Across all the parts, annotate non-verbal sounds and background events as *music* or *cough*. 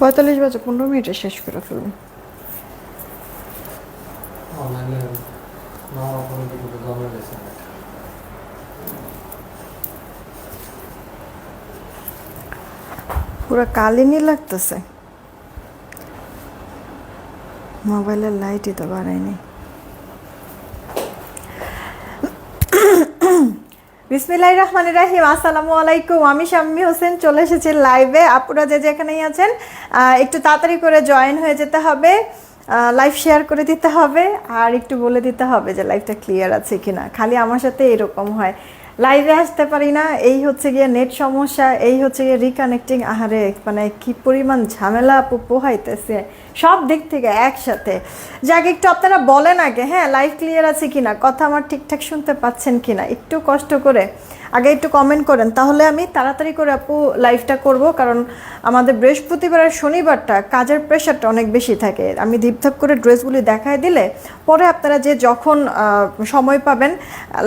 পঁয়তাল্লিশ বাজে পনেরো মিনিটে শেষ করে ফেলুন পরে কিন্তু জমে গেছে পুরো কালিনি লাগতেছে। মোবাইলের লাইটই তো বাড়ায়নি। বিসমিল্লাহির রহমানির রাহিম, আসসালামু আলাইকুম। আমি শাম্মী হোসেন, চলে এসেছি লাইভে। আপুরা যে যেখানেই আছেন একটু তাড়াতাড়ি করে জয়েন হয়ে যেতে হবে লাইভ শেয়ার করে দিতে হবে, আর একটু বলে দিতে হবে যে লাইভটা ক্লিয়ার আছে কিনা। খালি আমার সাথে এরকম হয়। লাইভে আসতে পারি না, এই হচ্ছে গিয়ে নেট সমস্যা, এই হচ্ছে গিয়ে রিকানেক্টিং আহারে মানে কি পরিমাণ ঝামেলা পোহাইতেছে। সব দিক থেকে একসাথে। যাক, একটু আপনারা বলেন আগে হ্যাঁ লাইভ ক্লিয়ার আছে কিনা? কথা আমার ঠিকঠাক শুনতে পাচ্ছেন কিনা? একটু কষ্ট করে। আগে একটু কমেন্ট করেন। তাহলে আমি তাড়াতাড়ি করে আপু লাইভটা করব, কারণ আমাদের বৃহস্পতিবার আর শনিবারটা কাজের প্রেশারটা অনেক বেশি থাকে। আমি ধিপধাপ করে ড্রেসগুলি দেখায় দিলে পরে আপনারা যে যখন সময় পাবেন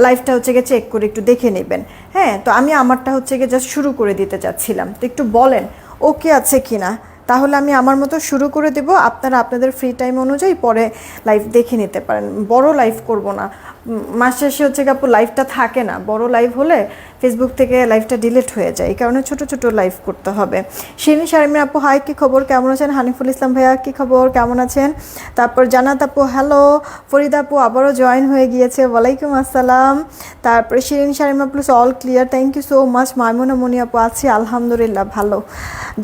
লাইভটা হচ্ছে গিয়ে চেক করে একটু দেখে নেবেন। হ্যাঁ তো আমি আমারটা হচ্ছে গিয়ে জাস্ট শুরু করে দিতে চাচ্ছিলাম। তো একটু বলেন ওকে আছে কিনা? তাহলে আমি আমার মতো শুরু করে দেব। আপনারা আপনাদের ফ্রি টাইম অনুযায়ী পরে লাইভ দেখে নিতে পারেন। বড় লাইভ করব না। মাস শেষে হচ্ছে আপু লাইভটা থাকে না। বড় লাইভ হলে ফেসবুক থেকে লাইভটা ডিলিট হয়ে যায়। এই কারণে ছোট ছোট লাইভ করতে হবে। শিরিন শারমিন আপু হাই কি খবর? কেমন আছেন? হানিফুল ইসলাম ভাইয়া, কি খবর? কেমন আছেন? তারপর জানাত আপু হ্যালো ফরিদা আপু আবারও জয়েন হয়ে গিয়েছে। ওয়ালাইকুম আসসালাম। তারপরে Shirin Sharima plus all clear thank you so much Maimuna Moni আপু, আছি, আলহামদুলিল্লাহ, ভালো।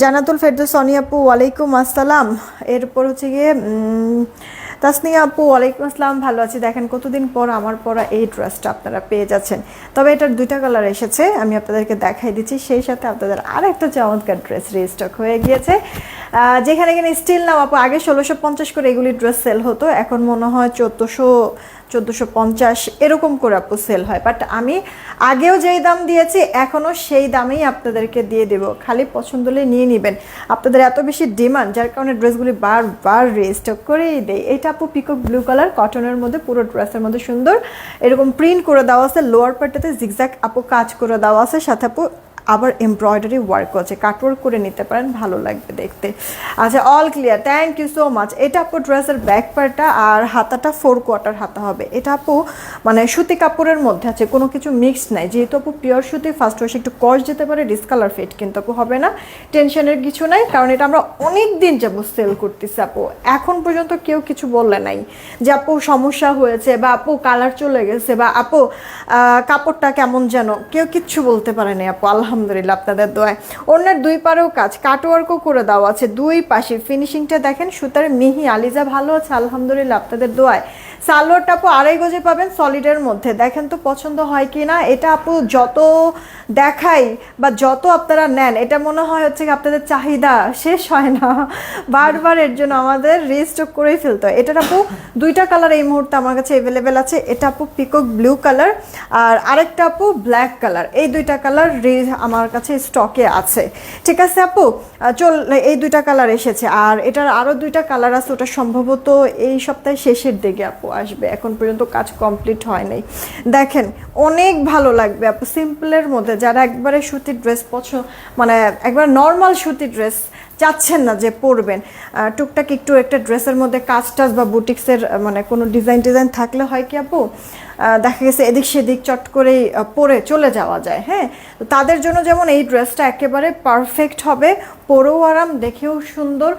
জানাতুল ফেরদৌস সনি আপু, ওয়ালাইকুম আসসালাম। এরপর হচ্ছে গিয়ে তাসনিয়া আপু, ওয়ালাইকুম আসসালাম, ভালো আছি। দেখেন কতদিন পর আমার পরা এই ড্রেসটা আপনারা পেয়ে যাচ্ছেন। তবে এটার দুইটা কালার এসেছে, আমি আপনাদেরকে দেখাই দিচ্ছি। সেই সাথে আপনাদের আর একটা চমৎকার ড্রেস রিস্টক হয়ে গিয়েছে। যেখানে এখানে স্টিল নাম আপু, আগে ষোলোশো পঞ্চাশ করে এগুলি ড্রেস সেল হতো। এখন মনে হয় চোদ্দোশো চোদ্দোশো পঞ্চাশ এরকম করে আপু সেল হয়। বাট আমি আগেও যেই দাম দিয়েছি, এখনও সেই দামেই আপনাদেরকে দিয়ে দেব। খালি পছন্দ হলে নিয়ে নেবেন। আপনাদের এত বেশি ডিমান্ড যার কারণে ড্রেসগুলি বারবার রেস্টক করেই দেয় এটা আপু পিকক ব্লু কালার কটনের মধ্যে, পুরো ড্রেসের মধ্যে সুন্দর। এরকম প্রিন্ট করে দেওয়া আছে লোয়ার পার্টটাতে জিগজ্যাক আপু কাজ করে দেওয়া আছে। সাথে আপু আবার এমব্রয়ডারি ওয়ার্ক আছে কাটওয়ার্ক করে নিতে পারেন, ভালো লাগবে দেখতে। আচ্ছা all clear thank you so much এটা আপু ড্রেসের ব্যাক পার্টটা আর হাতাটা ফোর কোয়ার্টার হাতা হবে। এটা আপু মানে সুতি কাপড়ের মধ্যে আছে, কোনো কিছু মিক্স নাই। যেহেতু আপু পিওর সুতি ফার্স্ট ওয়াশে একটু কস যেতে পারে ডিসকালার ফিট কিন্তু আপু হবে না। টেনশনের কিছু নাই, কারণ এটা আমরা অনেক দিন যাব সেল করতেছি আপু। এখন পর্যন্ত কেউ কিছু বললে নাই যে আপু সমস্যা হয়েছে বা আপু কালার চলে গেছে বা আপু কাপড়টা কেমন যেন। কেউ কিচ্ছু বলতে পারেনি আপু, আলহামদুলিল্লাহ। আপনাদের দোয়ায়। অন্যের দুই পারেও কাজ, কাটওয়ার্কও করে দেওয়া আছে। দুই পাশে ফিনিশিংটা দেখেন, সুতার মিহি আলিজা ভালো আছে, আলহামদুলিল্লাহ, আপনাদের দোয়ায়। সালোয়ারটা আপু আড়াই গজে পাবেন সলিডের মধ্যে। দেখেন তো পছন্দ হয় কি না? এটা আপু যত দেখাই বা যত আপনারা নেন, এটা মনে হয় হচ্ছে আপনাদের চাহিদা শেষ হয় না। বারবার এর জন্য আমাদের রিস্টক করেই ফেলতে এটার আপু দুইটা কালার এই মুহূর্তে আমার কাছে অ্যাভেলেবেল আছে। এটা আপু পিকক ব্লু কালার আর আরেকটা আপু ব্ল্যাক কালার এই দুইটা কালার আমার কাছে স্টকে আছে। ঠিক আছে আপু? চল, এই দুইটা কালার এসেছে। আর এটার আরও দুইটা কালার আছে, ওটা সম্ভবত এই সপ্তাহের শেষের দিকে আপু। আসবে। এখন পর্যন্ত কাজ কমপ্লিট হয় নাই দেখেন, অনেক ভালো লাগবে আপু। সিম্পলের মধ্যে যারা একবারে সুতির ড্রেস পছন্দ মানে একবার নর্মাল সুতির ড্রেস চাচ্ছেন না যে পরবেন টুকটাক একটু একটা ড্রেসের মধ্যে কাজ টাজ বা বুটিক্সের মানে কোনো ডিজাইন টিজাইন থাকলে হয় কি আপু? দেখা গেছে এদিক সেদিক চট করেই পরে চলে যাওয়া যায় হ্যাঁ? তো তাদের জন্য যেমন এই ড্রেসটা একেবারে পারফেক্ট হবে, পরেও আরাম, দেখেও সুন্দর।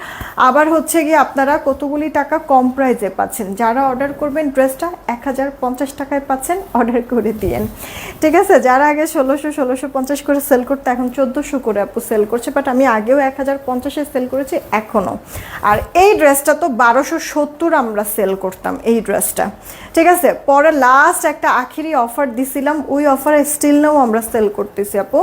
আবার হচ্ছে গিয়ে আপনারা কতগুলি টাকা কম প্রাইজে পাচ্ছেন? যারা অর্ডার করবেন ড্রেসটা, এক হাজার পঞ্চাশ টাকায় পাচ্ছেন অর্ডার করে দিয়েন। ঠিক আছে? যারা আগে ষোলোশো ষোলোশো পঞ্চাশ করে সেল করতে, এখন চোদ্দোশো করে আপু সেল করছে বাট আমি আগেও এক হাজার পঞ্চাশে সেল করেছি, এখনও। আর এই ড্রেসটা তো বারোশো সত্তর আমরা সেল করতাম, এই ড্রেসটা। ঠিক আছে? পরে লাস্ট একটা আখিরি অফার দিছিলাম, ওই অফারে স্টিল নাও আমরা সেল করতেছি আপু।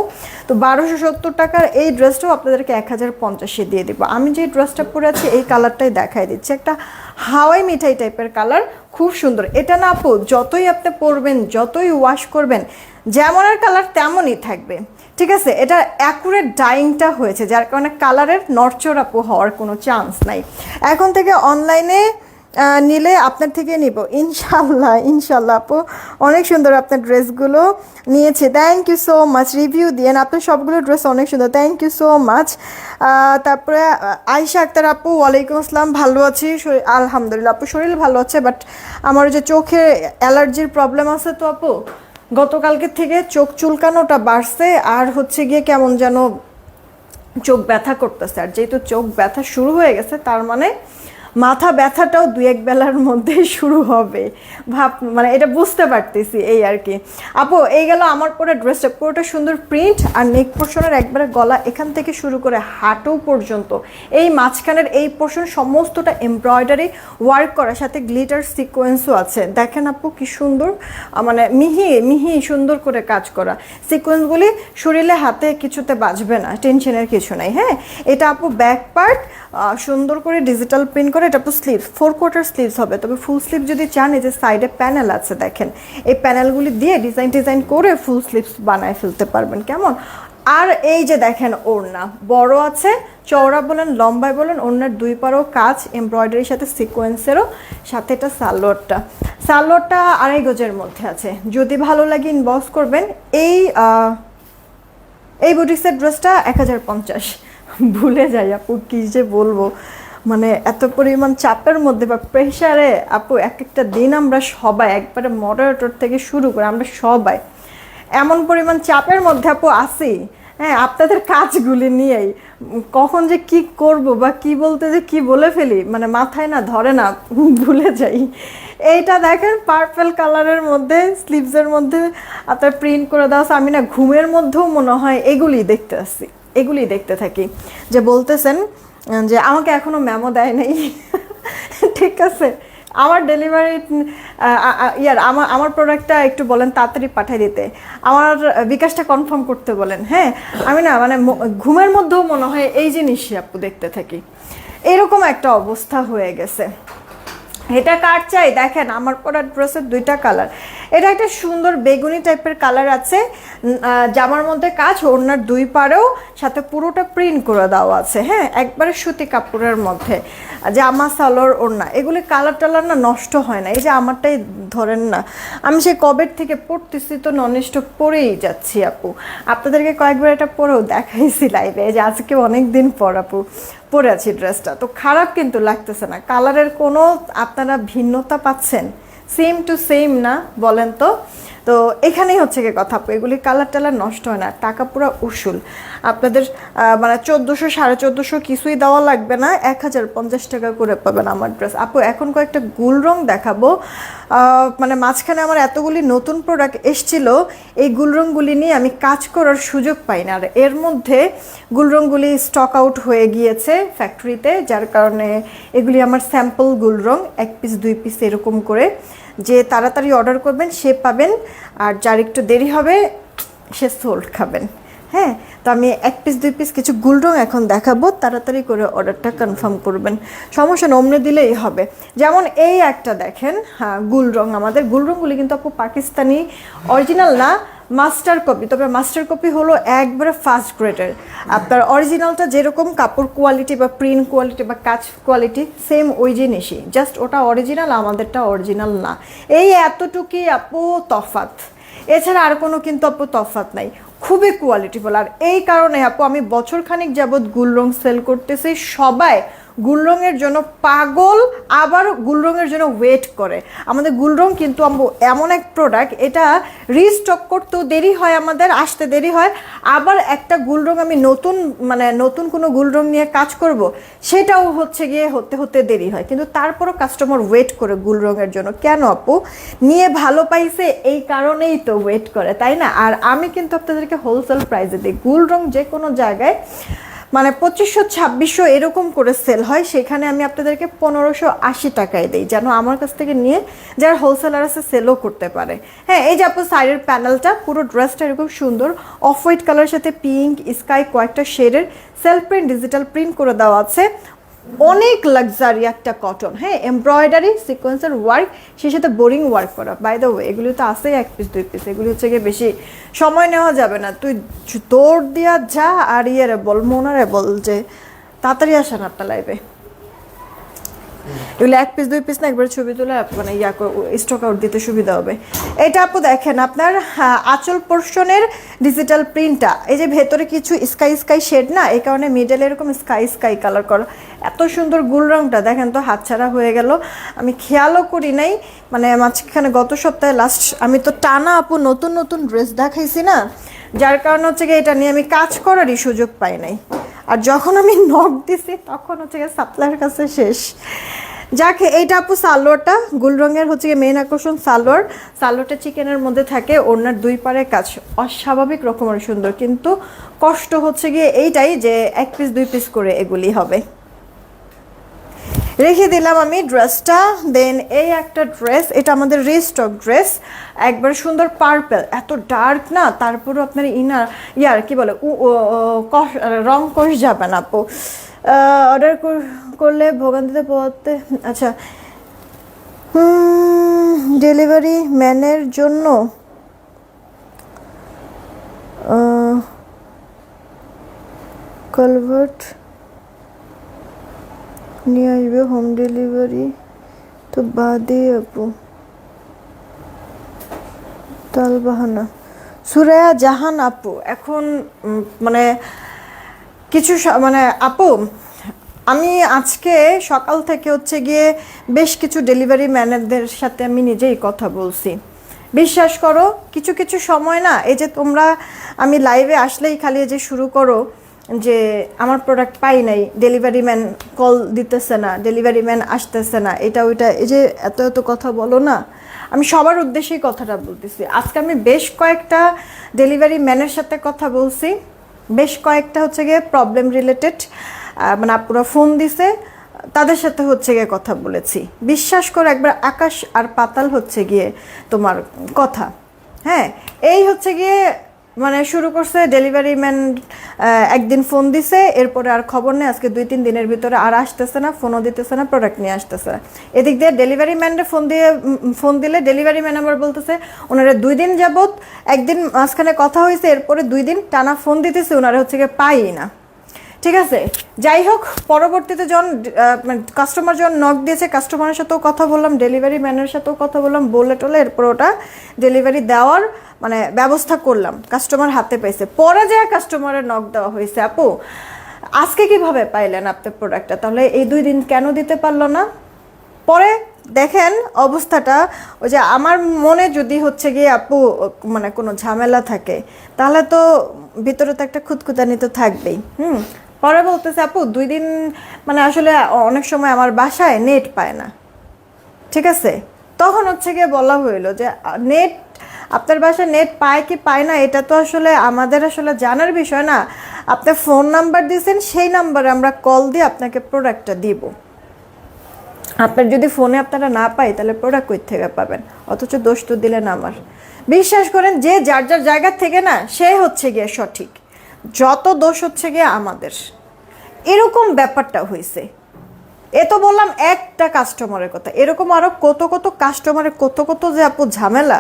তো বারোশো সত্তর টাকার এই ড্রেসটাও আপনাদেরকে এক হাজার পঞ্চাশে দিয়ে দিব। আমি যে ড্রেসটা পরে আছি, এই কালারটাই দেখাই দিচ্ছি। একটা হাওয়াই মিঠাই টাইপের কালার খুব সুন্দর। এটা না আপু, যতই আপনি পরবেন, যতই ওয়াশ করবেন যেমনের কালার তেমনই থাকবে। ঠিক আছে? এটা অ্যাকুরেট ডাইংটা হয়েছে, যার কারণে কালারের নরচর আপু হওয়ার কোনো চান্স নাই। এখন থেকে অনলাইনে নিলে আপনার থেকে নিব। ইনশাল্লাহ ইনশাল্লাহ আপু। অনেক সুন্দর আপনার ড্রেসগুলো নিয়েছে। Thank you so much review দিয়েন আপনার সবগুলো ড্রেস অনেক সুন্দর। থ্যাংক ইউ সো মাচ তারপরে আয়শা আক্তার আপু, ওয়ালাইকুম আসসালাম। ভালো আছি। আলহামদুলিল্লাহ আপু, শরীর ভালো আছে বাট আমার যে চোখে অ্যালার্জির প্রবলেম আছে তো আপু। গতকালকে থেকে চোখ চুলকানোটা বাড়ছে, আর হচ্ছে গিয়ে কেমন যেন চোখ ব্যথা করতেছে। আর যেহেতু চোখ ব্যথা শুরু হয়ে গেছে, তার মানে মাথা ব্যথাটাও দু এক বেলার মধ্যে *laughs* শুরু হবে। ভাব মানে এটা বুঝতে পারতেছি এই আর কি। আপু, এই গেল আমার পরে ড্রেসটা। পুরোটা সুন্দর প্রিন্ট আর নেক পোর্শনের একবারে গলা এখান থেকে শুরু করে হাঁটু পর্যন্ত। এই মাঝখানের এই পোর্শন সমস্তটা এমব্রয়ডারি ওয়ার্ক করার সাথে গ্লিটার সিকোয়েন্সও আছে। দেখেন আপু, কি সুন্দর মানে মিহি মিহি সুন্দর করে কাজ করা। সিকোয়েন্সগুলি শরীরে, হাতে কিছুতে বাঁচবে না টেনশনের কিছু নাই হ্যাঁ? এটা আপু ব্যাক পার্ট সুন্দর করে ডিজিটাল প্রিন্ট করে এটা আপু স্লিভস ফোর কোয়ার্টার স্লিভস হবে। তবে ফুল স্লিভ যদি চান, এই যে সাইডে প্যানেল আছে, দেখেন, এই প্যানেলগুলি দিয়ে ডিজাইন ডিজাইন করে ফুল স্লিভস বানায় ফেলতে পারবেন, কেমন? আর এই যে দেখেন ওড়না, বড় আছে, চওড়া বলেন, লম্বায় বলেন, ওড়নার দুই পারও কাজ এমব্রয়ডারির সাথে সিকোয়েন্সেরও সাথে এটা সালোয়ারটা। সালোয়ারটা আড়াই গজের মধ্যে আছে, যদি ভালো লাগে ইনবক্স করবেন, এই এই বুটিক্সের ড্রেসটা এক হাজার পঞ্চাশ। ভুলে যাই আপু, কী যে বলব। মানে এত পরিমাণ চাপের মধ্যে বা প্রেশারে আপু এক একটা দিন আমরা সবাই, একবারে মডারেটর থেকে শুরু করে আমরা সবাই, এমন পরিমাণ চাপের মধ্যে আপু আসি হ্যাঁ আপনাদের কাজগুলি নিয়েই, কখন যে কি করব বা কি বলতে যে কি বলে ফেলি মানে মাথায় না ধরে না, ভুলে যাই, এইটা দেখেন পার্পেল কালারের মধ্যে স্লিভসের মধ্যে, আপনার প্রিন্ট করে দেওয়া আমি না ঘুমের মধ্যেও মনে হয় এগুলি দেখতে আসছি এগুলি দেখতে থাকি, যে বলতেছেন যে আমাকে এখনও মেমো দেয় নাই। ঠিক আছে? আমার ডেলিভারি ইয়ার আমার আমার প্রোডাক্টটা একটু বলেন তাড়াতাড়ি পাঠিয়ে দিতে। আমার বিকাশটা কনফার্ম করতে বলেন হ্যাঁ? আমি না মানে ঘুমের মধ্যেও মনে হয় এই জিনিসই আপু দেখতে থাকি। এরকম একটা অবস্থা হয়ে গেছে। এটা কার চাই? দেখেন, আমার পরা ড্রেসের দুইটা কালার এটা একটা সুন্দর বেগুনি টাইপের কালার আছে। জামার মধ্যে কাজ, ওড়নার দুই পারেও সাথে পুরোটা প্রিন্ট করে দেওয়া আছে হ্যাঁ? একবারে সুতি কাপড়ের মধ্যে। জামা, সালোয়ার, ওড়না, এগুলি কালার টালার না নষ্ট হয় না। এই যে আমারটাই ধরেন না। আমি সেই কবের থেকে পড়তেছি তো ননিষ্ট পরেই যাচ্ছি, আপু। আপনাদেরকে কয়েকবার এটা পরেও দেখাইছি লাইভে যে আজকে অনেক দিন পর, আপু। পরে আছি ড্রেসটা। তো খারাপ কিন্তু লাগতেছে না। কালারের কোনো আপনারা ভিন্নতা পাচ্ছেন? সেম টু সেম না, বলেন তো? তো এখানেই হচ্ছে কি কথা, আপু। এগুলি কালার টালার নষ্ট হয় না, টাকা পুরো উসুল। আপনাদের মানে চোদ্দোশো, সাড়ে চোদ্দোশো কিছুই দেওয়া লাগবে না, এক হাজার পঞ্চাশ টাকা করে পাবেন আমার ড্রেস। আপু, এখন কয়েকটা গুল রং দেখাবো। মানে মাঝখানে আমার এতগুলি নতুন প্রোডাক্ট এসছিল, এই গুল রংগুলি নিয়ে আমি কাজ করার সুযোগ পাই না। আর এর মধ্যে গুল রংগুলি স্টক আউট হয়ে গিয়েছে ফ্যাক্টরিতে যার কারণে এগুলি আমার স্যাম্পল গুল রং, এক পিস দুই পিস এরকম করে। যে তাড়াতাড়ি অর্ডার করবেন, সে পাবেন। আর যার একটু দেরি হবে, সে সোল্ড খাবেন। হ্যাঁ? তো আমি এক পিস দুই পিস কিছু গুল রং এখন দেখাবো। তাড়াতাড়ি করে অর্ডারটা কনফার্ম করবেন। সমস্যা নমনে দিলেই হবে। যেমন এই একটা দেখেন হ্যাঁ গুলরং। আমাদের গুলরংগুলি কিন্তু আপু পাকিস্তানি অরিজিনাল না। মাস্টার কপি তবে মাস্টার কপি হলো একবারে ফার্স্ট গ্রেডের আপনার অরিজিনালটা যেরকম কাপড় কোয়ালিটি বা প্রিন্ট কোয়ালিটি বা কাজ কোয়ালিটি সেম ওই জিনিসই। জাস্ট ওটা অরিজিনাল আমাদেরটা অরিজিনাল না। এই এতটুকুই আপু তফাত এছাড়া আর কোনো কিন্তু আপু তফাত নাই। খুবই কোয়ালিটিফুল আর এই কারণে আপু আমি বছরখানিক যাবৎ গুলরং সেল করতেছি। সবাই গুলরঙের জন্য পাগল, আবার গুলরঙের জন্য ওয়েট করে। আমাদের গুলরং কিন্তু আম্বু এমন এক প্রোডাক্ট এটা রিস্টক করতেও দেরি হয় আমাদের, আসতে দেরি হয়। আবার একটা গুলরং আমি নতুন মানে নতুন কোনো গুলরং নিয়ে কাজ করব, সেটাও হচ্ছে গিয়ে হতে হতে দেরি হয়। কিন্তু তারপরও কাস্টমার ওয়েট করে গুলরঙের জন্য। কেন আপু? নিয়ে ভালো পাইছে, এই কারণেই তো ওয়েট করে, তাই না? আর আমি কিন্তু আপনাদেরকে হোলসেল প্রাইসে দিই। গুলরং যে কোনো জায়গায় মানে পঁচিশশো, ছাব্বিশশো এরকম করে সেল হয়। সেখানে আমি আপনাদেরকে পনেরোশো আশি টাকায় দিই, যেন আমার কাছ থেকে নিয়ে যারা হোলসেলার আছে সেলও করতে পারে। হ্যাঁ এই যে আপনার সাইডের প্যানেলটা পুরো ড্রেসটা এরকম সুন্দর। অফ হোয়াইট কালারের সাথে পিঙ্ক স্কাই কয়েকটা শেডের সেলফ প্রিন্ট ডিজিটাল প্রিন্ট করে দেওয়া আছে। অনেক লাক্সারি একটা কটন হ্যাঁ এমব্রয়ডারি সিকোয়েন্সের ওয়ার্ক সেই সাথে বোরিং ওয়ার্ক করা। বাই দ্য ওয়ে এগুলি তো আসেই এক পিস দুই পিস এগুলি হচ্ছে গিয়ে বেশি সময় নেওয়া যাবে না। তুই তোর দিয়া যা আর ইয়ারে বল মোনারে বল যে, তাড়াতাড়ি আসেন আপনার লাইভে এগুলো এক পিস দুই পিস না, একবার ছবি তুলে মানে ইয়া স্টক আউট দিতে সুবিধা হবে। এটা আপু দেখেন, আপনার আঁচল পোর্শনের ডিজিটাল প্রিন্টটা এই যে ভেতরে কিছু স্কাই স্কাই শেড না, এই কারণে মিডল এরকম স্কাই স্কাই কালার করো। এত সুন্দর গুল রংটা, দেখেন তো হাতছাড়া হয়ে গেল। আমি খেয়ালও করি নাই মানে মাঝখানে গত সপ্তাহে লাস্ট আমি তো টানা আপু নতুন নতুন ড্রেস দেখাইছি না, যার কারণে হচ্ছে গিয়ে এটা নিয়ে আমি কাজ করারই সুযোগ পাই নাই। আর যখন আমি নখ দিছি, তখন হচ্ছে গিয়ে সাপ্লাইয়ের কাছে শেষ। যাকে এইটা আপু সালোয়ারটা, গুল রঙের হচ্ছে মেন আকর্ষণ সালোয়ার। সালোয়ারটা চিকেনের মধ্যে থাকে ওনার দুই পারে কাজ অস্বাভাবিক রকমের সুন্দর। কিন্তু কষ্ট হচ্ছে গিয়ে এইটাই যে এক পিস দুই পিস করে এগুলি হবে। রেখে দিলাম আমি ড্রেসটা দেন এই একটা ড্রেস এটা আমাদের রিস্টক ড্রেস একবার সুন্দর পার্পেল এত ডার্ক না, তারপরও আপনার ইনার ইয়ার, কি বলে রং কষ যাবে না আপু। অর্ডার করলে ভোগান্তিতে পোয়াতে আচ্ছা। ডেলিভারি ম্যানের জন্য কলভার্ট নিয়ে আসবে হোম ডেলিভারি তো বাদে আপু। তালবাহানা। সুরায়া জাহান আপু, এখন মানে কিছু মানে আপু, আমি আজকে সকাল থেকে হচ্ছে গিয়ে বেশ কিছু ডেলিভারি ম্যানেজদের সাথে আমি নিজেই কথা বলছি। বিশ্বাস করো, কিছু কিছু সময় না, এই যে তোমরা, আমি লাইভে আসলেই খালি যে শুরু করো, যে আমার প্রোডাক্ট পাই নাই ডেলিভারি ম্যান কল দিতেছে না ডেলিভারি ম্যান আসতেছে না, এটা, ওইটা, এই যে এত এত কথা বলো না, আমি সবার উদ্দেশ্যেই কথাটা বলতেছি। আজকে আমি বেশ কয়েকটা ডেলিভারি ম্যানের সাথে কথা বলছি। বেশ কয়েকটা হচ্ছে গিয়ে প্রবলেম রিলেটেড মানে আপুরা ফোন দিছে, তাদের সাথে হচ্ছে গিয়ে কথা বলেছি। বিশ্বাস করে একবার আকাশ আর পাতাল হচ্ছে গিয়ে তোমার কথা। হ্যাঁ এই হচ্ছে গিয়ে মানে শুরু করছে ডেলিভারি ম্যান একদিন ফোন দিছে, এরপরে আর খবর নেই, আজকে দুই তিন দিনের ভিতরে আর আসতেছে না ফোনও দিতেছে না প্রোডাক্ট নিয়ে আসতেছে। না এদিক দিয়ে ডেলিভারি ম্যানরে ফোন দিয়ে ফোন দিলে ডেলিভারি ম্যান আবার বলতেছে, ওনারা দুই দিন যাবৎ একদিন মাঝখানে কথা হয়েছে, এরপরে দুই দিন টানা ফোন দিতেছে, ওনারা হচ্ছে গিয়ে পাই না। ঠিক আছে? যাই হোক, পরবর্তীতে যখন কাস্টমার যখন নক দিয়েছে কাস্টমারের সাথেও কথা বললাম ডেলিভারি ম্যানের সাথেও কথা বললাম বলে টলে এরপর ওটা ডেলিভারি দেওয়ার মানে ব্যবস্থা করলাম কাস্টমার হাতে পাইছে পরে যা কাস্টমারের নক দেওয়া হয়েছে, আপু, আজকে কীভাবে পাইলেন আপনার প্রোডাক্টটা তাহলে এই দুই দিন কেন দিতে পারল না? পরে দেখেন অবস্থাটা, ওই যে আমার মনে যদি হচ্ছে গিয়ে আপু মানে কোনো ঝামেলা থাকে, তাহলে তো ভিতরে তো একটা খুঁতখুতানি তো থাকবেই, হুম? পরে বলতেছে, আপু, দুই দিন মানে আসলে অনেক সময় আমার বাসায় নেট পায় না। ঠিক আছে? তখন হচ্ছে গিয়ে বলা হইল যে নেট আপনার বাসায় নেট পায় কি পায় না, এটা তো আসলে আমাদের আসলে জানার বিষয় না। আপনি ফোন নাম্বার দিয়েছেন, সেই নাম্বারে আমরা কল দিয়ে আপনাকে প্রোডাক্টটা দিব। আপনার যদি ফোনে আপনারা না পাই তাহলে প্রোডাক্ট কই থেকে পাবেন? অথচ দোষ তো দিলেন আমার। বিশ্বাস করেন, যে যার যার জায়গা থেকে না, সে হচ্ছে গিয়ে সঠিক। যত দোষ হচ্ছে গিয়ে আমাদের। এরকম ব্যাপারটা হয়েছে এ তো বললাম একটা কাস্টমারের কথা। এরকম আরও কত কত কাস্টমারের কত কত যে আপু ঝামেলা।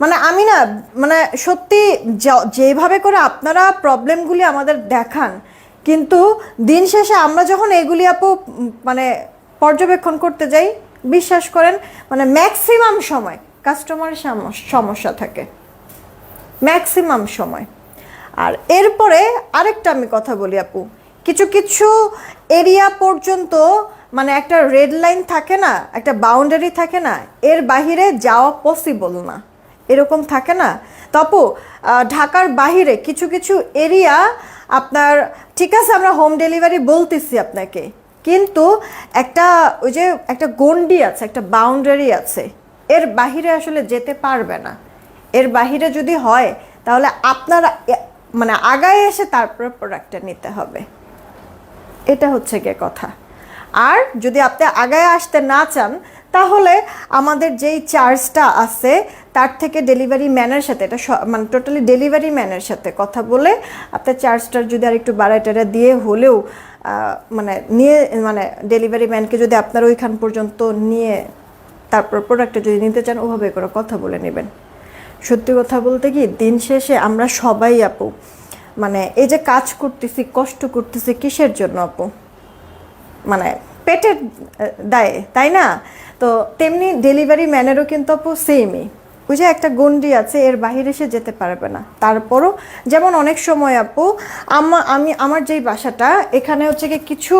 মানে আমি না মানে সত্যি যেভাবে করে আপনারা প্রবলেমগুলি আমাদের দেখান, কিন্তু দিন শেষে আমরা যখন এগুলি আপু মানে পর্যবেক্ষণ করতে যাই, বিশ্বাস করেন মানে ম্যাক্সিমাম সময় কাস্টমারের সমস্যা থাকে। ম্যাক্সিমাম সময়। আর এরপরে আরেকটা আমি কথা বলি আপু। কিছু কিছু এরিয়া পর্যন্ত মানে একটা রেড লাইন থাকে না, একটা বাউন্ডারি থাকে না, এর বাহিরে যাওয়া পসিবল না। এরকম থাকে না। তো আপু ঢাকার বাহিরে কিছু কিছু এরিয়া আপনার, ঠিক আছে আমরা হোম ডেলিভারি বলতেছি আপনাকে, কিন্তু একটা ওই যে একটা গন্ডি আছে, একটা বাউন্ডারি আছে, এর বাহিরে আসলে যেতে পারবে না। এর বাহিরে যদি হয়, তাহলে আপনারা মানে আগায় এসে তারপর প্রোডাক্টটা নিতে হবে। এটা হচ্ছে গিয়ে কথা। আর যদি আপনি আগায় আসতে না চান, তাহলে আমাদের যেই চার্জটা আছে, তার থেকে ডেলিভারি ম্যানের সাথে, এটা মানে টোটালি ডেলিভারি ম্যানের সাথে কথা বলে আপনার চার্জটার যদি আর একটু বাড়াইটারা দিয়ে হলেও মানে নিয়ে মানে ডেলিভারি ম্যানকে যদি আপনার ওইখান পর্যন্ত নিয়ে তারপর প্রোডাক্টটা যদি নিতে চান, ওভাবে করে কথা বলে নেবেন। সত্যি কথা বলতে কি, দিন শেষে আমরা সবাই আপু মানে এই যে কাজ করতেছি, কষ্ট করতেছি কিসের জন্য আপু? মানে পেটের দায়ে, তাই না? তো তেমনি ডেলিভারি ম্যানেরও কিন্তু আপু সেমই যে একটা গন্ডি আছে, এর বাহিরে সে যেতে পারবে না। তারপরও যেমন অনেক সময় আপু, আমা, আমি, আমার যেই বাসাটা, এখানে হচ্ছে কি কিছু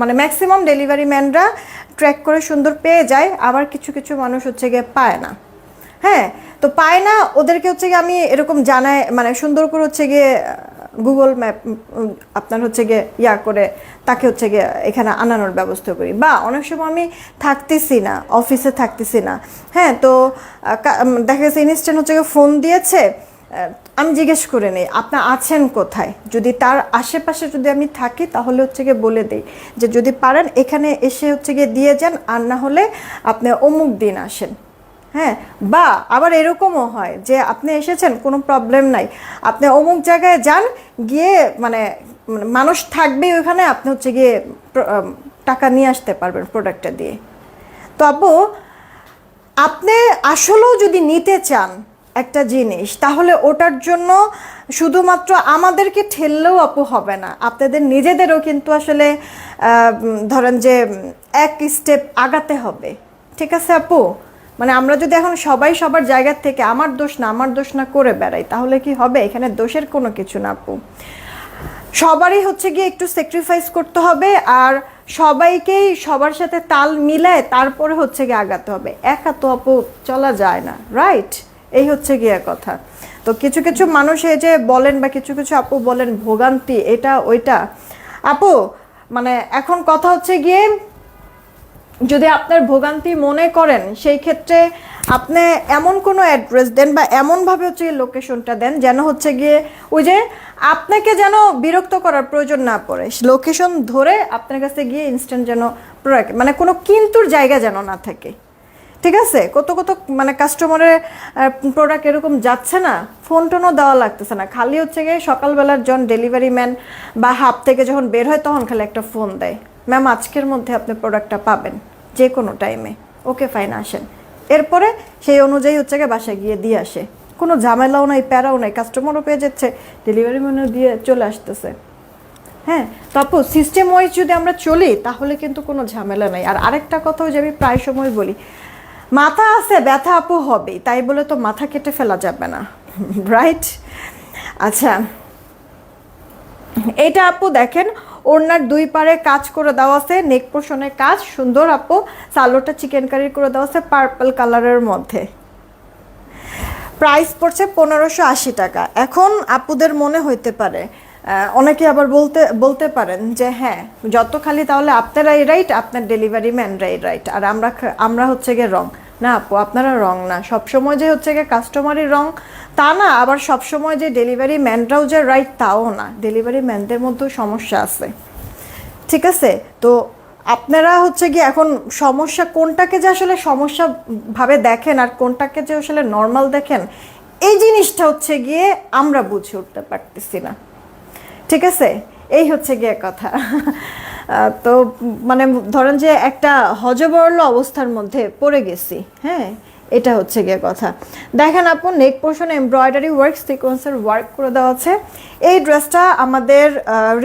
মানে ম্যাক্সিমাম ডেলিভারি ম্যানরা ট্র্যাক করে সুন্দর পেয়ে যায়, আবার কিছু কিছু মানুষ হচ্ছে গিয়ে পায় না। হ্যাঁ তো পায় না, ওদেরকে হচ্ছে গিয়ে আমি এরকম জানাই মানে সুন্দর করে হচ্ছে গিয়ে গুগল ম্যাপ আপনার হচ্ছে গিয়ে ইয়া করে তাকে হচ্ছে গিয়ে এখানে আনানোর ব্যবস্থা করি। বা অনেক সময় আমি থাকতেছি না, অফিসে থাকতেছি না। হ্যাঁ তো দেখা গেছে ইনস্ট্যান্ট হচ্ছে গিয়ে ফোন দিয়েছে আমি জিজ্ঞেস করে নিই, আপনি আছেন কোথায়? যদি তার আশেপাশে যদি আমি থাকি, তাহলে হচ্ছে গিয়ে বলে দিই যে, যদি পারেন, এখানে এসে হচ্ছে গিয়ে দিয়ে যান, আর না হলে আপনি অমুক দিন আসেন। হ্যাঁ বা আবার এরকমও হয় যে আপনি এসেছেন, কোনো প্রবলেম নাই। আপনি অমুক জায়গায় যান, গিয়ে মানে মানে মানুষ থাকবে ওইখানে, আপনি হচ্ছে গিয়ে টাকা নিয়ে আসতে পারবেন প্রোডাক্টটা দিয়ে। তো আপু আপনি আসলেও যদি নিতে চান একটা জিনিস, তাহলে ওটার জন্য শুধুমাত্র আমাদেরকে ঠেললেও আপু হবে না। আপনাদের নিজেদেরও কিন্তু আসলে ধরেন যে, এক স্টেপ আগাতে হবে। ঠিক আছে, আপু? মানে আমরা যদি এখন সবাই সবার জায়গার থেকে আমার দোষ না, আমার দোষ না করে বেড়াই, তাহলে কি হবে? এখানে দোষের কোনো কিছু না, আপু। সবারই হচ্ছে গিয়ে একটু স্যাক্রিফাইস করতে হবে আর সবাইকেই সবার সাথে তাল মিলায় তারপরে হচ্ছে গিয়ে আগাতে হবে। একা তো, আপু, চলা যায় না রাইট এই হচ্ছে গিয়ে কথা। তো কিছু কিছু মানুষ এই যে বলেন বা কিছু কিছু আপু বলেন ভোগান্তি, এটা, ওইটা। আপু মানে এখন কথা হচ্ছে গিয়ে যদি আপনার ভোগান্তি মনে করেন, সেই ক্ষেত্রে আপনি এমন কোনো অ্যাড্রেস দেন বা এমনভাবে হচ্ছে লোকেশনটা দেন যেন হচ্ছে গিয়ে ওই যে আপনাকে যেন বিরক্ত করার প্রয়োজন না পড়ে। লোকেশন ধরে আপনার কাছে গিয়ে ইনস্ট্যান্ট যেন প্রোডাক্ট মানে কোনো কিন্তুর জায়গা যেন না থাকে। ঠিক আছে? কত কত মানে কাস্টমারের প্রোডাক্ট এরকম যাচ্ছে না ফোন টোনও দেওয়া লাগতেছে না। খালি হচ্ছে গিয়ে সকালবেলার যখন ডেলিভারি ম্যান বা হাব থেকে যখন বের হয়, তখন খালি একটা ফোন দেয়। ম্যাম আজকের মধ্যে আপনি প্রোডাক্টটা পাবেন। যে কোনো টাইমে ওকে ফাইন আসেন। এরপরে সেই অনুযায়ী হচ্ছে গিয়ে বাসায় গিয়ে দিয়ে আসে। কোনো ঝামেলাও নাই, প্যারাও নাই কাস্টমারও পেয়ে যাচ্ছে ডেলিভারি ম্যানও দিয়ে চলে আসতেছে। হ্যাঁ তারপর সিস্টেম ওয়াইজ যদি আমরা চলি, তাহলে কিন্তু কোনো ঝামেলা নাই। আর আরেকটা কথাও যে আমি প্রায় সময় বলি, মাথা আছে, ব্যথা আপু হবেই, তাই বলে তো মাথা কেটে ফেলা যাবে না। *laughs* রাইট আচ্ছা এটা আপু দেখেন ওড়নার দুই পারে কাজ করে দেওয়া আছে। নেক পোষণের কাজ, সুন্দর আপু। সালোটা চিকেন কারি করে দেওয়া আছে পার্পল কালারের মধ্যে। প্রাইস পড়ছে পনেরোশো আশি টাকা। এখন আপুদের মনে হইতে পারে অনেকে আবার বলতে বলতে পারেন যে হ্যাঁ যত খালি তাহলে আপনারাই রাইট আপনার ডেলিভারি ম্যানরাই রাইট আর আমরা আমরা হচ্ছে গিয়ে রং না, আপু, আপনারা রং না। সবসময় যে হচ্ছে গিয়ে কাস্টমারই রং, তা না, আবার সবসময় যে ডেলিভারি ম্যানরাও যে রাইট তাও না। ডেলিভারি ম্যানদের মধ্যেও সমস্যা আছে। ঠিক আছে? তো আপনারা হচ্ছে কি এখন সমস্যা কোনটাকে যে আসলে সমস্যা ভাবে দেখেন আর কোনটাকে যে আসলে নর্মাল দেখেন, এই জিনিসটা হচ্ছে গিয়ে আমরা বুঝে উঠতে পারতেছি না। ঠিক আছে? এই হচ্ছে গিয়ে কথা। তো মানে ধরেন যে একটা হজবরল অবস্থার মধ্যে পড়ে গেছি হ্যাঁ? এটা হচ্ছে গিয়ে কথা। দেখেন আপু নেক পোর্শন এমব্রয়ডারি ওয়ার্ক সিকোয়েন্সের ওয়ার্ক করে দেওয়া আছে। এই ড্রেসটা আমাদের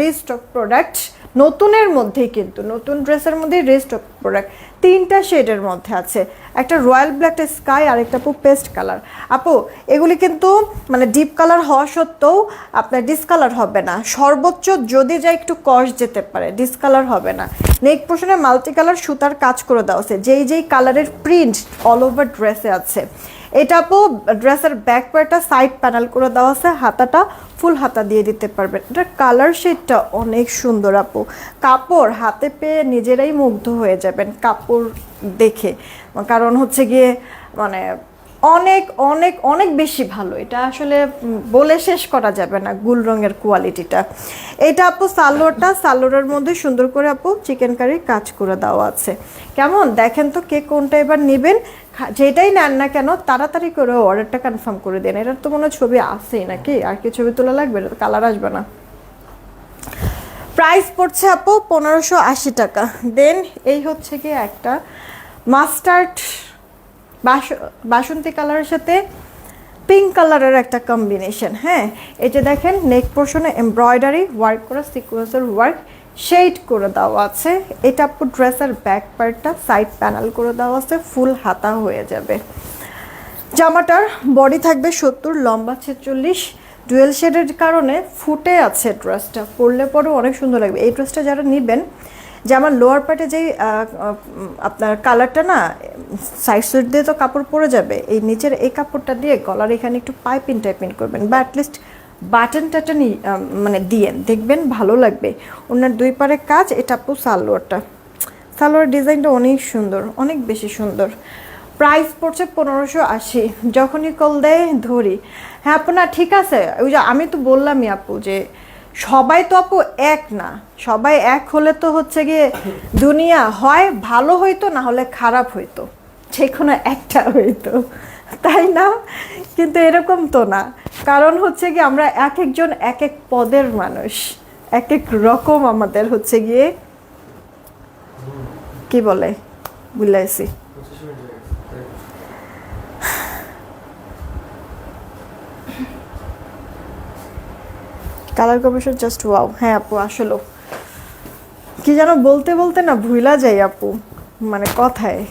রিস্টক প্রোডাক্ট নতুনের মধ্যেই কিন্তু, নতুন ড্রেসের মধ্যেই রিস্টক প্রোডাক্ট তিনটা শেডের মধ্যে আছে। একটা রয়্যাল ব্ল্যাকটা স্কাই আর একটা আপু পেস্ট কালার। আপু, এগুলি কিন্তু মানে ডিপ কালার হওয়া সত্ত্বেও আপনার ডিসকালার হবে না। সর্বোচ্চ যদি যা একটু কষ যেতে পারে ডিসকালার হবে না। নেক পোর্শনে মাল্টি কালার সুতার কাজ করে দেওয়া আছে। যেই যেই কালারের প্রিন্ট অল ওভার ড্রেসে আছে। এটা আপু ড্রেসের ব্যাক পার্টটা সাইড প্যানেল করে দেওয়া আছে, হাতাটা ফুল হাতা দিয়ে দিতে পারবেন। এটার কালার শেডটা অনেক সুন্দর আপু। কাপড় হাতে পেয়ে নিজেরাই মুগ্ধ হয়ে যাবেন, কাপড় দেখে। কারণ হচ্ছে গিয়ে মানে অনেক অনেক অনেক বেশি ভালো। এটা আসলে বলে শেষ করা যাবে না গুল রঙের কোয়ালিটিটা। এটা আপু সালোয়ারটা, সালোয়ারের মধ্যে সুন্দর করে আপু চিকেন কারি কাজ করে দেওয়া আছে। কেমন? দেখেন তো কে কোনটা এবার নেবেন। যেটাই নেন না কেন, তাড়াতাড়ি করে অর্ডারটা কনফার্ম করে দেন। এটার তো মনে ছবি আসেই নাকি? আর কি ছবি তোলা লাগবে? না কালার আসবে না। প্রাইস পড়ছে আপু পনেরোশো আশি টাকা। দেন এই হচ্ছে কি একটা মাস্টার্ড বাসন্তী কালারের সাথে পিঙ্ক কালারের একটা কম্বিনেশন হ্যাঁ? এই যে দেখেন নেক পোর্শনে এমব্রয়ডারি ওয়ার্ক করা সিকোয়েন্সের ওয়ার্ক শেড করে দেওয়া আছে। এটা আপু ড্রেসের ব্যাক পার্টটা সাইড প্যানেল করে দেওয়া আছে ফুল হাতা হয়ে যাবে। জামাটার বডি থাকবে সত্তর, লম্বা ছেচল্লিশ। ডুয়েল শেডের কারণে ফুটে আছে ড্রেসটা পরলে পরেও অনেক সুন্দর লাগবে। এই ড্রেসটা যারা নেবেন যে আমার লোয়ার পার্টে যেই আপনার কালারটা না সাইড সুইট দিয়ে তো কাপড় পরে যাবে, এই নিচের এই কাপড়টা দিয়ে গলার এখানে একটু পাইপিং টাইপিং করবেন বা অ্যাটলিস্ট বাটন টাটন মানে দিয়েন, দেখবেন ভালো লাগবে। ওনার দুই পারে কাজ, এটা আপু সালোয়ারটা। সালোয়ার ডিজাইনটা অনেক সুন্দর, অনেক বেশি সুন্দর। প্রাইস পড়ছে পনেরোশো আশি, যখনই কল দেয় ধরি। হ্যাঁ আপু, না, ঠিক আছে, ওই যে আমি তো বললামই, আপু, যে সবাই তো আপু এক না। সবাই এক হলে তো হচ্ছে গিয়ে দুনিয়া হয়, ভালো হইতো, না হলে খারাপ হইতো। যে কোনো একটা হইতো। তাই না? কিন্তু এরকম তো না। কারণ হচ্ছে কি আমরা এক একজন এক এক পদের মানুষ। এক এক রকম আমাদের হচ্ছে গিয়ে, কি বলে? বুঝলাইছি পঁচিশ মিনিট হয়ে গেছে তাই। কালার কম্বিনেশন জাস্ট ওয়াও হ্যাঁ আপু আসলেও কি যেন বলতে বলতে না ভুলা যাই আপু মানে কথায়।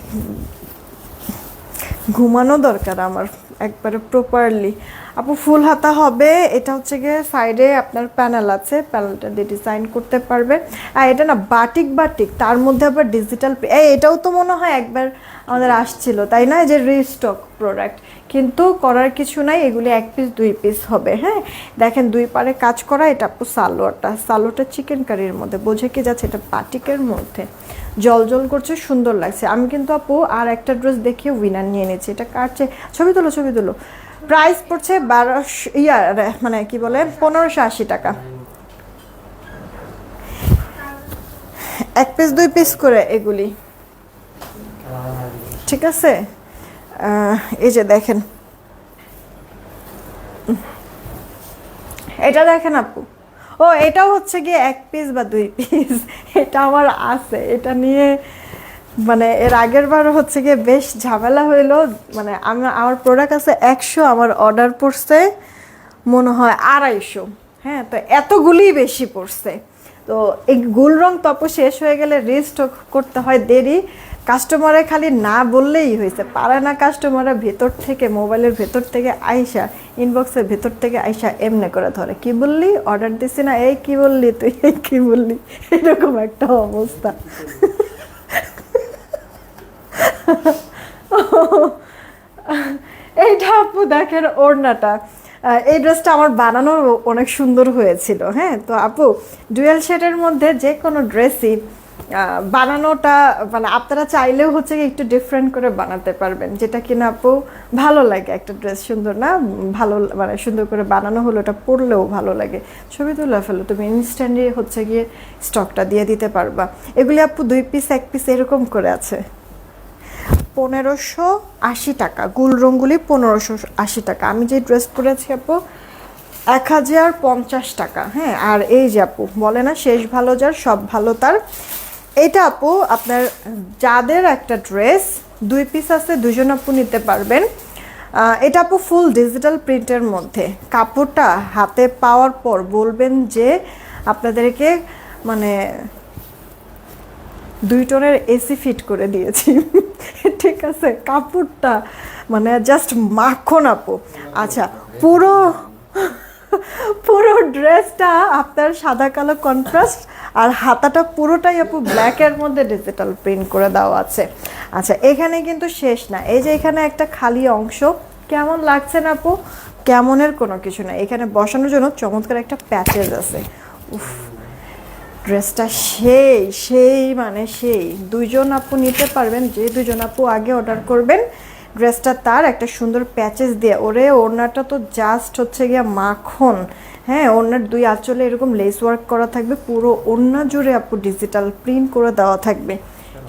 ঘুমানো দরকার আমার, একবারে প্রপারলি আপু, ফুল হাতা হবে, এটা হচ্ছে গিয়ে সাইডে আপনার প্যানেল আছে প্যানেলটা দিয়ে ডিজাইন করতে পারবে আর এটা না বাটিক বাটিক তার মধ্যে আবার ডিজিটাল এই এটাও তো মনে হয় একবার আমাদের আসছিল, তাই না? যে রিস্টক প্রোডাক্ট কিন্তু করার কিছু নাই, এগুলি এক পিস দুই পিস হবে হ্যাঁ? দেখেন, দুই পারে কাজ করা, এটা আপু সালোয়ারটা। সালোয়ারটা চিকেন কারির মধ্যে। বোঝে কি যাচ্ছে? এটা পাটিকের মধ্যে। জল জল করছে, সুন্দর লাগছে। আমি কিন্তু আপু আর একটা ড্রেস দেখিয়ে উইনার নিয়ে নিয়েছি এটা কাটছে ছবি তোলো ছবি তোলো। প্রাইস পড়ছে বারোশো ইয়ার মানে কি বলে? পনেরোশো আশি টাকা। এক পিস দুই পিস করে এগুলি। ঠিক আছে? এই যে দেখেন। এটা দেখেন আপু। ও, এটাও হচ্ছে গিয়ে এক পিস বা দুই পিস এটা আমার আছে। এটা নিয়ে মানে এর আগের বার হচ্ছে গিয়ে বেশ ঝামেলা হইল। মানে আমি, আমার প্রোডাক্ট আছে একশো, আমার অর্ডার পড়ছে মনে হয় আড়াইশো। হ্যাঁ তো এতগুলি বেশি পড়ছে। তো এই গুল রং তপ শেষ হয়ে গেলে রিস্টক করতে হয় দেরি। কাস্টমারে খালি না বললেই হয়েছে। পারে না কাস্টমাররা ভেতর থেকে, মোবাইলের ভেতর থেকে আইসা ইনবক্সের ভেতর থেকে আইসা এমনি করে ধরে। কি বললি? অর্ডার দিছি না? এই কি বললি তুই? এই কি বললি? এরকম একটা অবস্থা। এইটা আপু দেখেন ওড়নাটা। এই ড্রেসটা আমার বানানো অনেক সুন্দর হয়েছিল হ্যাঁ? তো আপু, ডুয়েল শেডের মধ্যে যে কোনো ড্রেসই বানানোটা মানে আপনারা চাইলেও হচ্ছে একটু ডিফারেন্ট করে বানাতে পারবেন। যেটা কিনা আপু ভালো লাগে একটা ড্রেস সুন্দর না, ভালো মানে সুন্দর করে বানানো হলো, ওটা পরলেও ভালো লাগে। ছবি তুলে ফেলো, তুমি ইনস্ট্যান্টলি হচ্ছে গিয়ে স্টকটা দিয়ে দিতে পারবা। এগুলি আপু দুই পিস এক পিস এরকম করে আছে। পনেরোশো আশি টাকা, গুল রঙ্গুলি পনেরোশো আশি টাকা। আমি যে ড্রেস পরেছি আপু, এক হাজার পঞ্চাশ টাকা হ্যাঁ? আর এই যে আপু, বলে না শেষ ভালো যার, সব ভালো তার। এটা আপু, আপনার যাদের একটা ড্রেস দুই পিস আছে দুজন আপু নিতে পারবেন। এটা আপু ফুল ডিজিটাল প্রিন্টের মধ্যে। কাপড়টা হাতে পাওয়ার পর বলবেন যে আপনাদেরকে মানে দুই টনের এসি ফিট করে দিয়েছি। *laughs* ঠিক আছে? কাপড়টা মানে জাস্ট মাখন আপু। আচ্ছা পুরো পুরো ড্রেসটা আপনার সাদা কালো কন্ট্রাস্ট আর হাতাটা পুরোটাই আপু ব্ল্যাকের মধ্যে ডিজিটাল প্রিন্ট করে দেওয়া আছে। আচ্ছা এখানে কিন্তু শেষ না। এই যে এখানে একটা খালি অংশ, কেমন লাগছে না আপু? কেমনের কোনো কিছু না। এখানে বসানোর জন্য চমৎকার একটা প্যাচেজ আছে। উফ, ড্রেসটা সেই সেই মানে সেই। দুইজন আপু নিতে পারবেন, যে দুজন আপু আগে অর্ডার করবেন ড্রেসটা তার, একটা সুন্দর প্যাচেস দিয়ে। ওরে, ওড়নাটা তো জাস্ট হচ্ছে গিয়া মাখন। হ্যাঁ ওড়নার দুই আঁচলে এরকম লেস ওয়ার্ক করা থাকবে, পুরো ওড়না জুড়ে আপু ডিজিটাল প্রিন্ট করে দেওয়া থাকবে।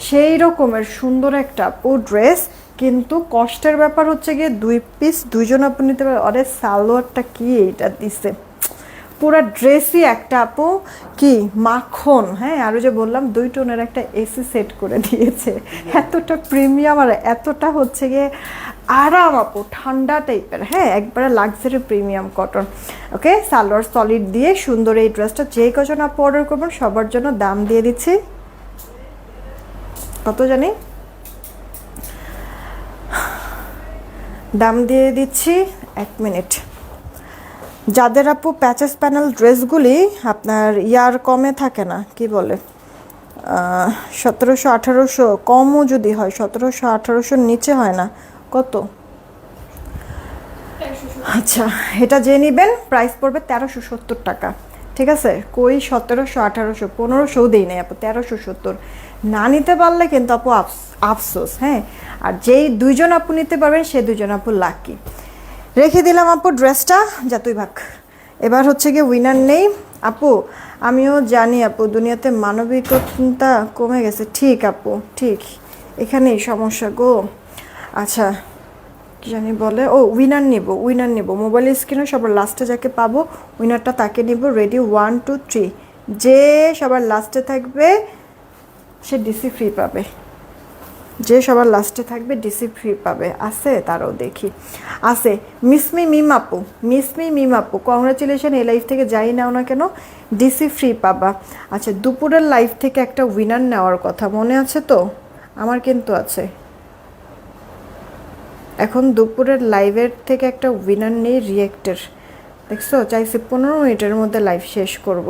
সেই রকমের সুন্দর একটা আপু ড্রেস কিন্তু কষ্টের ব্যাপার হচ্ছে গিয়ে দুই পিস দুইজন আপু নিতে পারে অরে সালোয়ারটা কি এইটা দিছে? পুরো ড্রেসই একটা আপু কি মাখন হ্যাঁ আরও যে বললাম দুই টোনের একটা এসি সেট করে দিয়েছে। এতটা প্রিমিয়াম আর এতটা হচ্ছে গিয়ে আরাম আপু ঠান্ডা টাইপের হ্যাঁ একবারে luxury premium cotton okay salwar solid দিয়ে সুন্দর এই ড্রেসটা যে কজন আপু অর্ডার করবেন সবার জন্য দাম দিয়ে দিচ্ছি। কত জানি? দাম দিয়ে দিচ্ছি এক মিনিট যাদের আপু প্যাচেস প্যানেল ড্রেসগুলি আপনার ইয়ার কমে থাকে না, কি বলে? সতেরোশো আঠারোশো কমও যদি হয়, সতেরোশো আঠারোশোর নিচে হয় না, কত? আচ্ছা এটা যে নেবেন প্রাইস পড়বে তেরোশো সত্তর টাকা, ঠিক আছে? কই সতেরোশো আঠারোশো পনেরোশো দেই নাই আপু, তেরোশো সত্তর। না নিতে পারলে কিন্তু আপু আফসোস হ্যাঁ? আর যেই দুইজন আপু নিতে পারবেন সেই দুজন আপু লাকি রেখে দিলাম আপু ড্রেসটা। যা তুই ভাগ। এবার হচ্ছে গিয়ে উইনার নেই। আপু, আমিও জানি আপু, দুনিয়াতে মানবিকতা কমে গেছে। ঠিক আপু, ঠিক। এখানেই সমস্যা গো। আচ্ছা কী জানি বলে? ও উইনার নিব উইনার নিব। মোবাইল স্ক্রিনে সবার লাস্টে যাকে পাবো উইনারটা তাকে নিব। রেডি ওয়ান টু থ্রি যে সবার লাস্টে থাকবে, সে ডিসি ফ্রি পাবে। যে সবার লাস্টে থাকবে ডিসি ফ্রি পাবে। আছে, তারও দেখি। আছে মিসমি মিমাপু মিসমি মিমাপু কংগ্রাচুলেশন এই লাইফ থেকে যাই নাও না কেন ডিসি ফ্রি পাবা। আচ্ছা দুপুরের লাইফ থেকে একটা উইনার নেওয়ার কথা মনে আছে তো? আমার কিন্তু আছে। এখন দুপুরের লাইভের থেকে একটা উইনার নেই রিয়েক্টের দেখছ? চাইছি পনেরো মিনিটের মধ্যে লাইভ শেষ করব।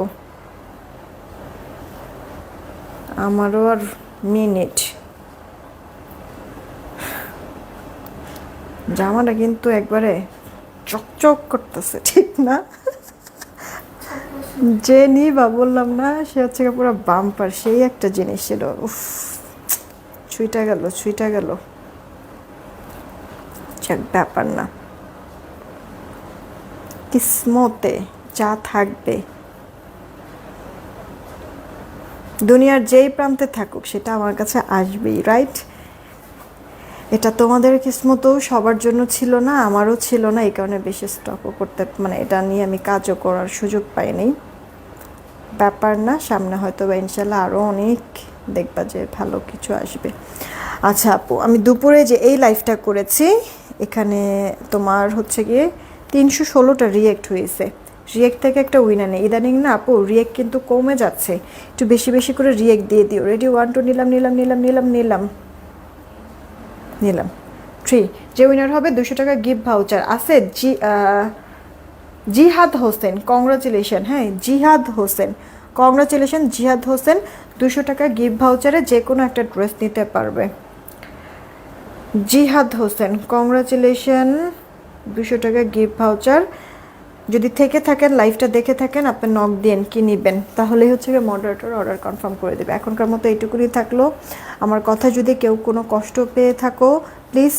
আমারও আর মিনিট জামাটা কিন্তু একবারে চকচক করতেছে, ঠিক না? যে নি বা বললাম না, সে হচ্ছে পুরো বাম্পার সেই একটা জিনিস ছিল। উফ, ছুইটা গেল ছুইটা গেল। ব্যাপার না। কিসমতে যা থাকবে। দুনিয়ার যেই প্রান্তে থাকুক, সেটা আমার কাছে আসবেই রাইট এটা তোমাদের কিসমতও সবার জন্য ছিল না, আমারও ছিল না, এই কারণে বেশি স্টকও করতে মানে এটা নিয়ে আমি কাজও করার সুযোগ পাইনি। ব্যাপার না, সামনে হয়তো বা ইনশাল্লাহ আরও অনেক দেখবা যে ভালো কিছু আসবে। আচ্ছা আপু, আমি দুপুরে যে এই লাইফটা করেছি, এখানে তোমার হচ্ছে গিয়ে তিনশো ষোলোটা রিয়েক্ট হয়েছে। রিয়েক্ট থেকে একটা উইনার নেই। ইদানিং না আপু রিয়েক্ট কিন্তু কমে যাচ্ছে। একটু বেশি বেশি করে রিয়েক্ট দিয়ে দিও। রেডি ওয়ান টু নিলাম নিলাম নিলাম নিলাম নিলাম। নিলাম। থ্রি যে উইনার হবে দুশো টাকা গিফট ভাউচার আছে জি জিহাদ হোসেন কংগ্রাচুলেশন হ্যাঁ জিহাদ হোসেন কংগ্রাচুলেশন জিহাদ হোসেন দুশো টাকা গিফট ভাউচারে যে কোনো একটা ড্রেস নিতে পারবে। জিহাদ হোসেন কংগ্রাচুলেশন দুশো টাকা গিফট ভাউচার যদি থেকে থাকেন লাইভটা দেখে থাকেন, আপনি নক দেন কি নেবেন, তাহলেই হচ্ছে গিয়ে মডারেটর অর্ডার কনফার্ম করে দেবে। এখনকার মতো এইটুকুনি থাকল। আমার কথা যদি কেউ কোনো কষ্ট পেয়ে থাকো প্লিজ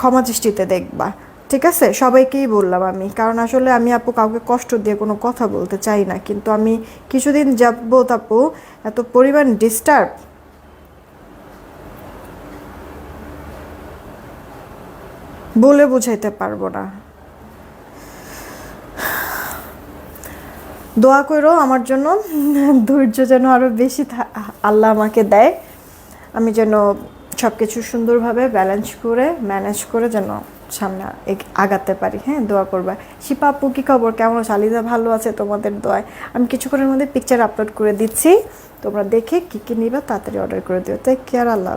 ক্ষমা দৃষ্টিতে দেখবা। ঠিক আছে? সবাইকেই বললাম আমি। কারণ আসলে আমি আপু কাউকে কষ্ট দিয়ে কোনো কথা বলতে চাই না। কিন্তু আমি কিছুদিন যাব আপু এত পরিমাণ ডিস্টার্ব বলে বুঝাইতে পারব না। দোয়া করো, আমার জন্য ধৈর্য যেন আরও বেশি আল্লাহ আমাকে দেয়। আমি যেন সব কিছু সুন্দরভাবে ব্যালেন্স করে ম্যানেজ করে যেন সামনে আগাতে পারি। হ্যাঁ দোয়া করবা। শিপা আপু, কী খবর? কেমন আছে? ভালো আছে তোমাদের দোয়ায়? আমি কিছুক্ষণের মধ্যে পিকচার আপলোড করে দিচ্ছি। তোমরা দেখে কী কী নিবা তাড়াতাড়ি অর্ডার করে দিও। তাই কেয়ার আল্লাহ